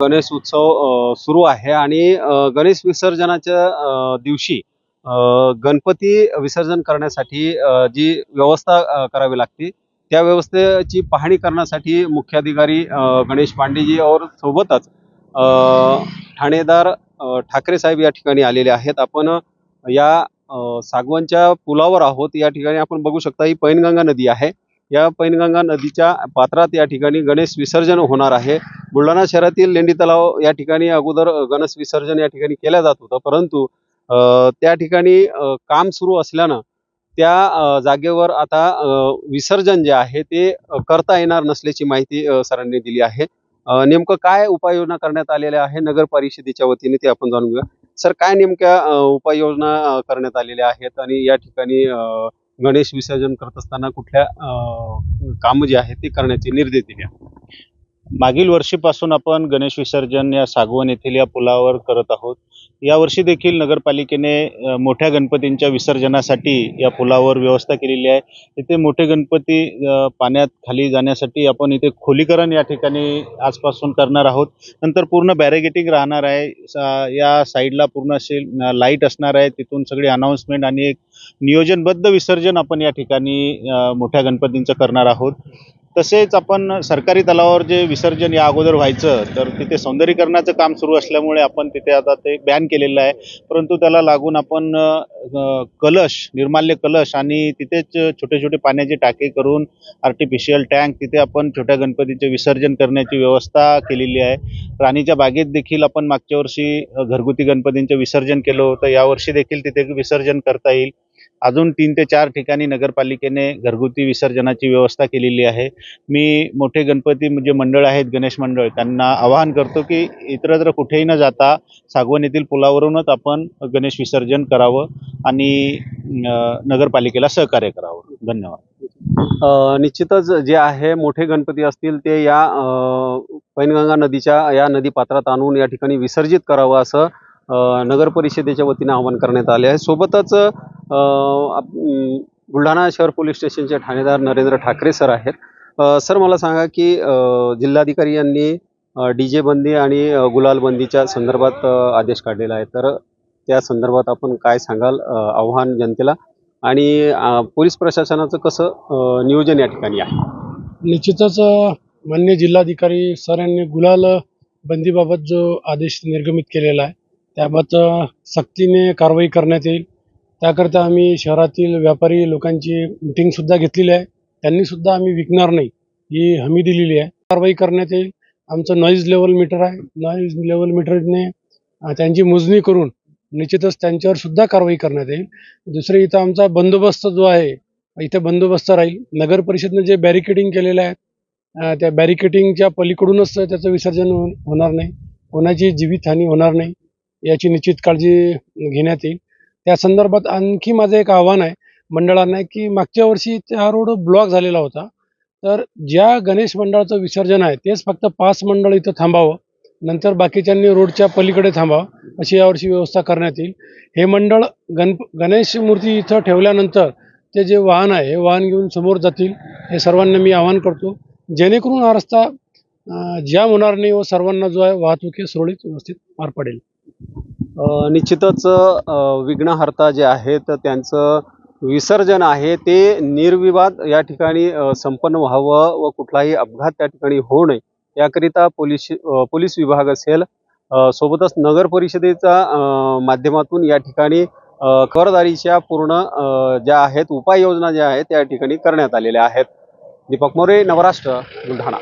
गणेश उत्सव सुरू आहे आणि गणेश विसर्जनाच्या दिवशी गणपती विसर्जन करण्यासाठी जी व्यवस्था करावी लागते त्या व्यवस्थेची पाहणी करण्यासाठी मुख्याधिकारी गणेश पांडेजी और सोबतच अ, ठाणेदार ठाकरे साहेब या ठिकाणी आलेले आहेत. आपण या सागवनच्या पुलावर आहोत. या ठिकाणी आपण बघू शकता ही पैनगंगा नदी आहे. या पैनगंगा नदीच्या पात्रात या ठिकाणी गणेश विसर्जन होणार आहे. बुलढाणा शहरातील लेंडी तलाव या ठिकाणी अगोदर गणेश विसर्जन या ठिकाणी केलं जात होतं. परंतु अ, त्या ठिकाणी काम सुरू असल्यानं त्या जागेवर आता विसर्जन जे आहे ते करता येणार नसल्याची माहिती सरांनी दिली आहे. नेमकं काय उपाययोजना करण्यात आलेल्या आहे नगर परिषदेच्या वतीने ते आपण जाणून घेऊया. सर काय नेमक्या उपाययोजना करण्यात आलेल्या आहेत आणि या ठिकाणी गणेश विसर्जन करत असताना कुठल्या काम जे आहे ते करण्याचे निर्देश दिले मागील वर्षीपासून आपण गणेश विसर्जन या सागवण येथील या पुलावर करत आहोत. यावर्षी देखील नगरपालिकेने मोठ्या गणपतींच्या विसर्जनासाठी या पुलावर व्यवस्था केलेली आहे. इथे मोठे गणपती पाण्यात खाली जाण्यासाठी आपण इथे खोलीकरण या ठिकाणी आजपासून करणार आहोत. नंतर पूर्ण बॅरेगेटिंग राहणार आहे. या साईडला पूर्ण असे लाइट असणार आहे. तिथून सगळी अनाऊन्समेंट आणि एक नियोजनबद्ध विसर्जन आपण या ठिकाणी मोठ्या गणपतींचं करणार आहोत. तसेच आपण सरकारी तलावावर जे विसर्जन या अगोदर व्हायचं तर तिथे सौंदर्यीकरणाचं काम सुरू असल्यामुळे आपण तिथे आता ते बॅन केलेलं आहे. परंतु त्याला लागून आपण कलश निर्माल्य कलश आणि तिथेच छोटे छोटे पाण्याचे टाके करून आर्टिफिशियल टँक तिथे आपण छोट्या गणपतीचे विसर्जन करण्याची व्यवस्था केलेली आहे. राणीच्या बागेत देखील आपण मागच्या वर्षी घरगुती गणपतींचे विसर्जन केलं होतं. यावर्षी देखील तिथे विसर्जन करता येईल. अजून तीन ते चार ठिकाणी नगरपालिकेने घरगुती विसर्जनाची व्यवस्था केलेली आहे. मी मोठे गणपती म्हणजे मंडळ आहेत गणेश मंडळ त्यांना आवाहन करतो की इतरत्र कुठेही न जाता सागवण येथील पुलावरूनच आपण गणेश विसर्जन करावं आणि नगरपालिकेला सहकार्य करावं. धन्यवाद. निश्चितच जे आहे मोठे गणपती असतील ते या पैनगंगा नदीच्या या नदी पात्रात आणून या ठिकाणी विसर्जित करावं असं नगर परिषदेच्या वतीने आवाहन करण्यात आले आहे. सोबतच बुलढाणा शहर पोलीस स्टेशनचे ठाणेदार नरेंद्र ठाकरे सर आहेत. सर मला सांगा की जिल्हाधिकारी यांनी डी जे बंदी आणि गुलालबंदीच्या गुलाल बंदीच्या संदर्भात आदेश काढलेला आहे. तर त्या संदर्भात आपण काय सांगाल आव्हान जनतेला? आणि पोलीस प्रशासनाचं कसं नियोजन या ठिकाणी आहे? निश्चितच अ, माननीय जिल्हाधिकारी सर यांनी गुलाल बंदीबाबत जो आदेश निर्गमित केलेला आहे त्याबाबत सक्तीने कारवाई करण्यात येईल. त्याकरता आम्ही शहरातील व्यापारी लोकांची मिटिंगसुद्धा घेतलेली आहे. त्यांनीसुद्धा आम्ही विकणार नाही ही हमी दिलेली आहे. कारवाई करण्यात येईल. आमचं नॉईज लेवल मीटर आहे. नॉईज लेवल मीटरने त्यांची मोजणी करून निश्चितच त्यांच्यावर सुद्धा कारवाई करण्यात येईल. दुसरे इथं आमचा बंदोबस्त जो आहे इथे बंदोबस्त राहील. नगर परिषदनं जे बॅरिकेडिंग केलेलं आहे त्या बॅरिकेडिंगच्या पलीकडूनच त्याचं विसर्जन हो- होणार नाही. कोणाची जीवितहानी होणार नाही याची निश्चित काळजी घेण्यात येईल. या संदर्भात आणखी माझं एक आव्हान आहे मंडळांना की मागच्या वर्षी हा रोड ब्लॉक झालेला होता. तर ज्या गणेश मंडळाचं विसर्जन आहे तेच फक्त पाच मंडळ इथं थांबावं नंतर बाकीच्यांनी रोडच्या पलीकडे थांबावं अशी यावर्षी व्यवस्था करण्यात येईल. हे मंडळ गण गणेश मूर्ती इथं ठेवल्यानंतर ते जे वाहन आहे हे वाहन घेऊन समोर जातील हे सर्वांना मी आवाहन करतो. जेणेकरून हा रस्ता अं, जाम होणार नाही व सर्वांना जो आहे वाहतूक हे सुरळीत व्यवस्थित पार पडेल. निश्चितच विघ्नहर्ता जे आहेत त्यांचं विसर्जन आहे ते निर्विवाद या ठिकाणी संपन्न व्हावं व कुठलाही अपघात त्या ठिकाणी होऊ नये. याकरिता पोलीस पोलीस विभाग असेल सोबतच नगर परिषदेच्या माध्यमातून या ठिकाणी करदारीच्या खबरदारीच्या पूर्ण ज्या आहेत उपाययोजना ज्या आहेत त्या ठिकाणी करण्यात आलेल्या आहेत. दीपक मोरे नवराष्ट्र बुलढाणा.